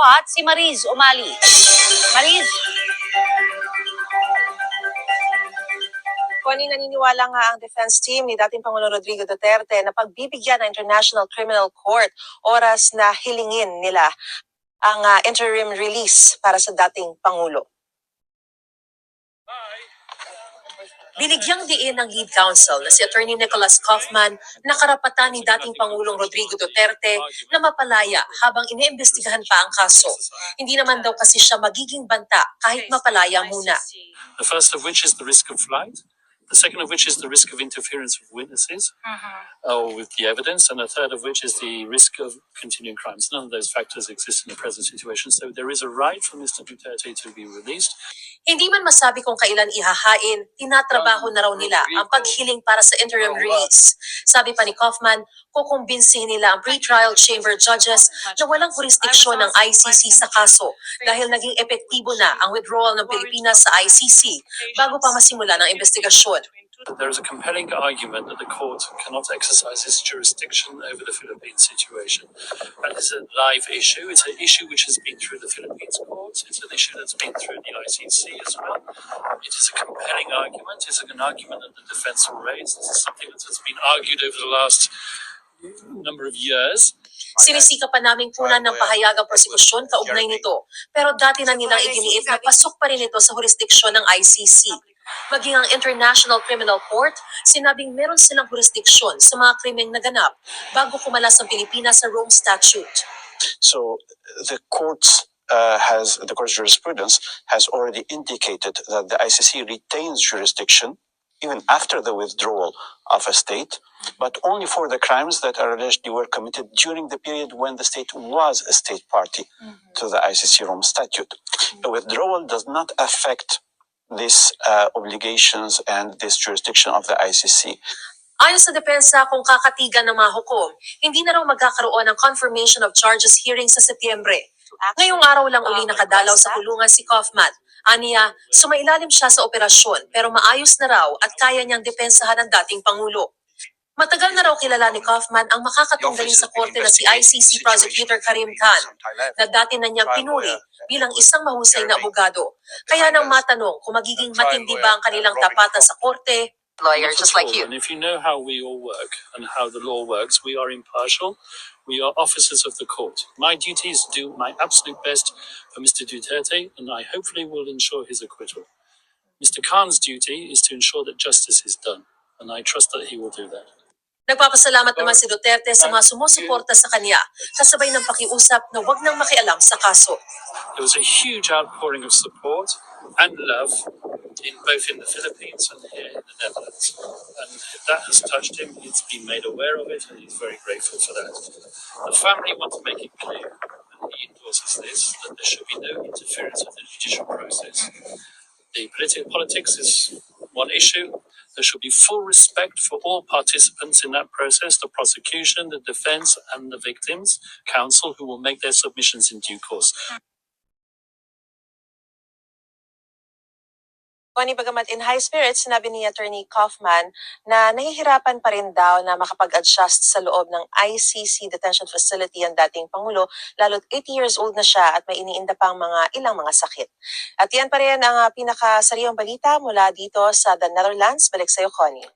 spot si Mariz Umali. Mariz, Kung naniniwala nga ang defense team ni dating Pangulong Rodrigo Duterte na pagbibigyan ng International Criminal Court oras na hilingin nila ang ah, interim release para sa dating Pangulo. Binigyang diin ng lead counsel na si Attorney Nicholas Kaufman na karapatan ni dating Pangulong Rodrigo Duterte na mapalaya habang iniimbestigahan pa ang kaso. Hindi naman daw kasi siya magiging banta kahit mapalaya muna. The first of which is the risk of flight. The second of which is the risk of interference with witnesses or with the evidence. And the third of which is the risk of continuing crimes. None of those factors exist in the present situation. So there is a right for Mr. Duterte to be released. Hindi man masabi kung kailan ihahain, tinatrabaho na raw nila ang paghiling para sa interim release. Sabi pa ni Kaufman, kukumbinsihin nila ang pre-trial chamber judges na walang jurisdiksyon ng ICC sa kaso dahil naging epektibo na ang withdrawal ng Pilipinas sa ICC bago pa masimula ng investigasyon. There is a compelling argument that the court cannot exercise its jurisdiction over the Philippines situation. That is a live issue. It's an issue which has been through the Philippines courts. It's an issue that's been through the ICC as well. It is a compelling argument. It's an argument that the defense will raise. This is something that has been argued over the last number of years. Sinisika pa naming punan ng pahayagang prosekusyon kaugnay nito, pero dati na nilang iginiit na pasok pa rin ito sa jurisdiksyon ng ICC. Maging ang International Criminal Court, sinabing meron silang jurisdiksyon sa mga krimeng naganap bago kumalas ang Pilipinas sa Rome Statute. So the courts uh, has the court's jurisprudence has already indicated that the ICC retains jurisdiction even after the withdrawal of a state, but only for the crimes that are allegedly were committed during the period when the state was a state party to the ICC Rome Statute. The withdrawal does not affect these uh, obligations and this jurisdiction of the ICC. Ayon sa depensa, kung kakatigan ng mga hukom, hindi na raw magkakaroon ng confirmation of charges hearing sa Setyembre. Ngayong araw lang uli nakadalaw sa kulungan si Kaufman. Aniya, sumailalim siya sa operasyon pero maayos na raw at kaya niyang depensahan ang dating Pangulo. Matagal na raw kilala ni Kaufman ang makakatunggalin sa korte na si ICC Prosecutor Karim Khan na dati na niyang pinuri bilang isang mahusay na abogado. Kaya nang matanong kung magiging matindi ba ang kanilang tapatan sa korte, lawyer just like you. And if you know how we all work and how the law works, we are impartial. We are officers of the court. My duty is to do my absolute best for Mr. Duterte, and I hopefully will ensure his acquittal. Mr. Khan's duty is to ensure that justice is done, and I trust that he will do that. Nagpapasalamat naman si Duterte sa mga sumusuporta sa kanya, kasabay ng pakiusap na wag nang makialam sa kaso. There was a huge outpouring of support and love in both in the Philippines and here in the Netherlands. And that has touched him. He's been made aware of it and he's very grateful for that. The family want to make it clear, and he endorses this, that there should be no interference with the judicial process. The political politics is one issue. There should be full respect for all participants in that process, the prosecution, the defense, and the victims, counsel who will make their submissions in due course. Kung bagamat in high spirits, sinabi ni Attorney Kaufman na nahihirapan pa rin daw na makapag-adjust sa loob ng ICC detention facility ang dating Pangulo, lalo't 80 years old na siya at may iniinda pang mga ilang mga sakit. At yan pa rin ang uh, pinakasariang balita mula dito sa The Netherlands. Balik sa'yo, Connie.